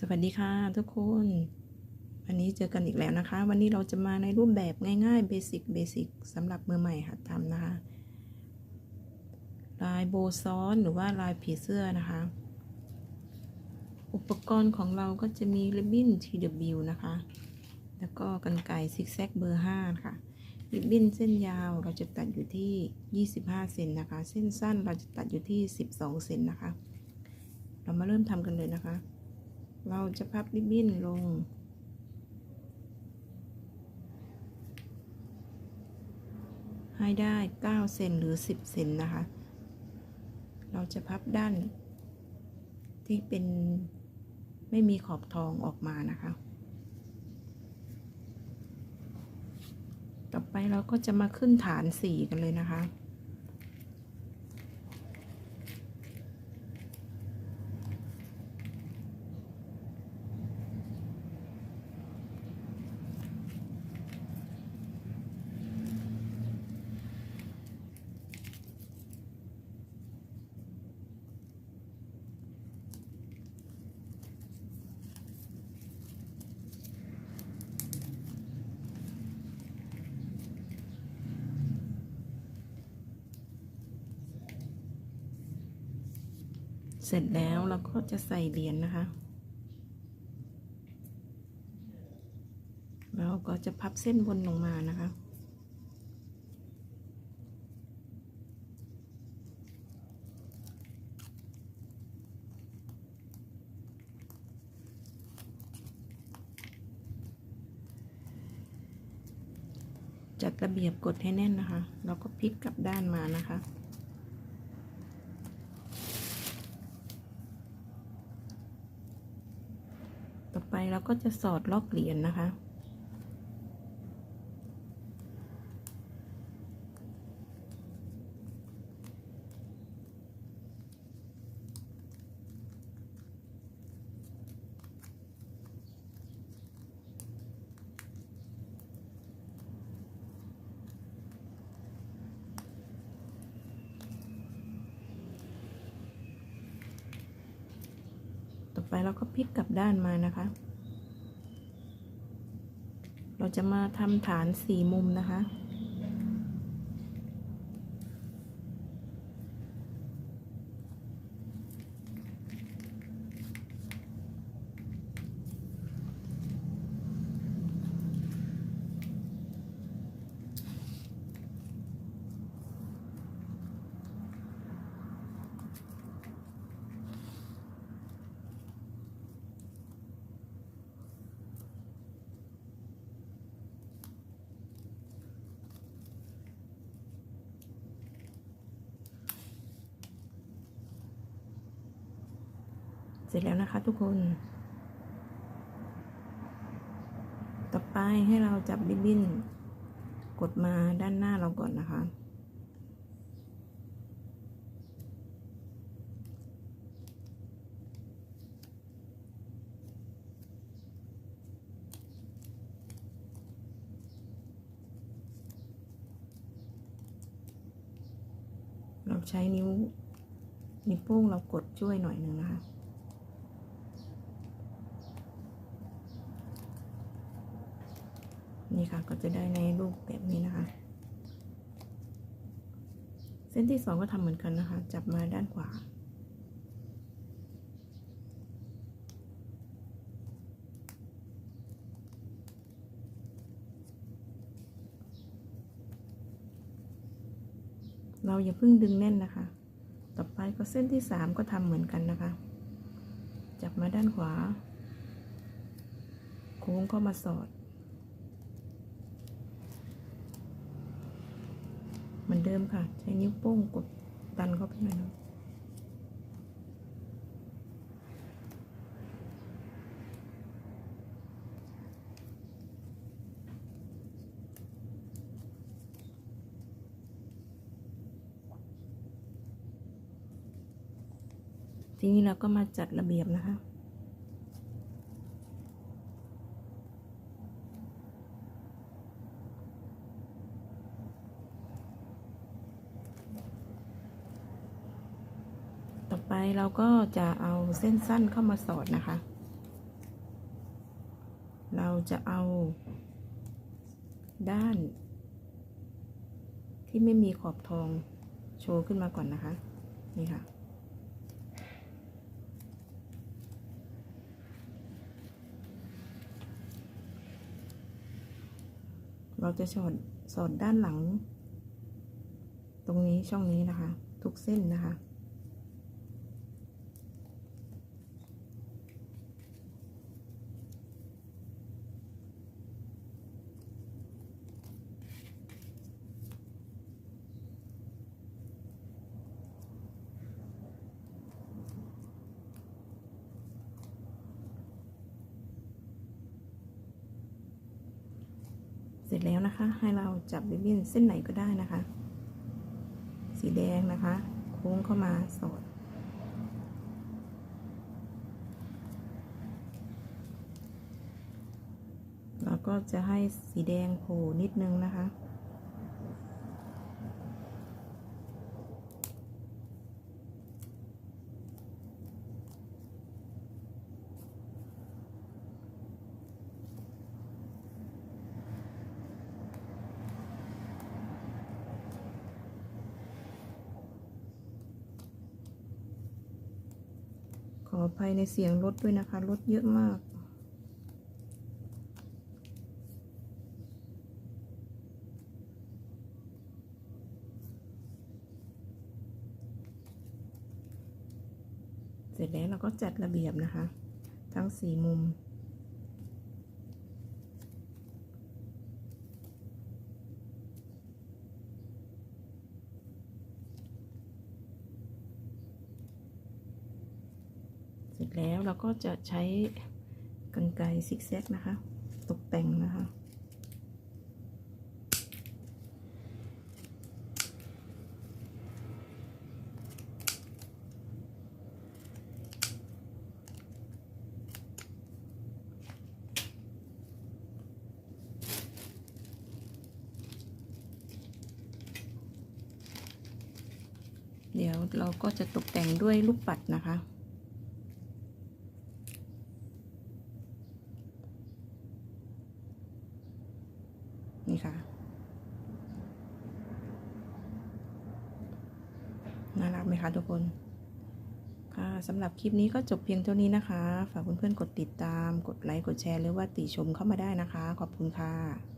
สวัสดีค่ะทุกคน วันนี้เจอกันอีกแล้วนะคะ วันนี้เราจะมาในรูปแบบง่ายๆเบสิกเบสิกสำหรับมือใหม่หัดทำนะคะลายโบซ้อนหรือว่าลายผีเสื้อนะคะ อุปกรณ์ของเราก็จะมีริบบิ้น TW นะคะ แล้วก็กันไก่ซิกแซกเบอร์5ค่ะริบบิ้นเส้นยาวเราจะตัดอยู่ที่ 25 เซนนะคะ เส้นสั้นเราจะตัดอยู่ที่ 12 เซนนะคะ เรามาเริ่มทำกันเลยนะคะ เราจะพับริบบิ้นลง ให้ได้ 9 เซนหรือ 10 เซนนะคะ เราจะพับด้าน ที่เป็นไม่มีขอบทองออกมานะคะ ต่อไปเราก็จะมาขึ้นฐานสีกันเลยนะคะ เสร็จแล้วเราก็จะใส่เหรียญนะคะ เราก็จะพับเส้นบนลงมานะคะ จัดระเบียบกดให้แน่นนะคะ เราก็พลิกกลับด้านมานะคะ ต่อไปเราก็จะสอดล็อกเหรียญนะคะ ไปเราก็พลิกกลับด้านมานะคะ เราจะมาทำฐานสี่มุมนะคะ เสร็จแล้วนะคะทุกคน ต่อไปให้เราจับริบบิ้น กดมาด้านหน้าเราก่อนนะคะ เราใช้นิ้วนิ้วโป้งเรากดช่วยหน่อยหนึ่งนะคะ นี่ค่ะ ก็จะได้ในรูปแบบนี้นะคะ เส้นที่สองก็ทำเหมือนกันนะคะ จับมาด้านขวา เราอย่าเพิ่งดึงแน่นนะคะ ต่อไปก็เส้นที่สามก็ทำเหมือนกันนะคะ จับมาด้านขวา โค้งก็มาสอด เหมือนเดิมค่ะ ใช้นิ้วโป้งกดดันเข้าไปหน่อยนะทีนี้เราก็มาจัดระเบียบนะคะ ไปเราก็จะเอาเส้นสั้นเข้ามาสอดนะคะ เราจะเอาด้าน ที่ไม่มีขอบทองโชว์ขึ้นมาก่อนนะคะ นี่ค่ะ เราจะสอดสอดด้านหลัง ตรงนี้ช่องนี้นะคะ ทุกเส้นนะคะ ร็จแล้วนะคะ ให้เราจับริบบิ้นเส้นไหนก็ได้นะคะ สีแดงนะคะ โค้งเข้ามาสอดแล้วก็จะให้สีแดงโผล่นิดนึงนะคะ ออภัยในเสียงรถด้วยนะคะ รถเยอะมาก เสร็จแล้วเราก็จัดระเบียบนะคะ ทั้งสี่มุม จแล้วเราก็จะใช้กรรไกรซิกแซกนะคะ ตกแต่งนะคะเดี๋ยวเราก็จะตกแต่งด้วยลูกปัดนะคะ นี่ค่ะ น่ารักไหมคะทุกคน ค่ะสำหรับคลิปนี้ก็จบเพียงเท่านี้นะคะ ฝากเพื่อนๆกดติดตาม กดไลค์ กดแชร์ หรือว่าติชมเข้ามาได้นะคะ ขอบคุณค่ะ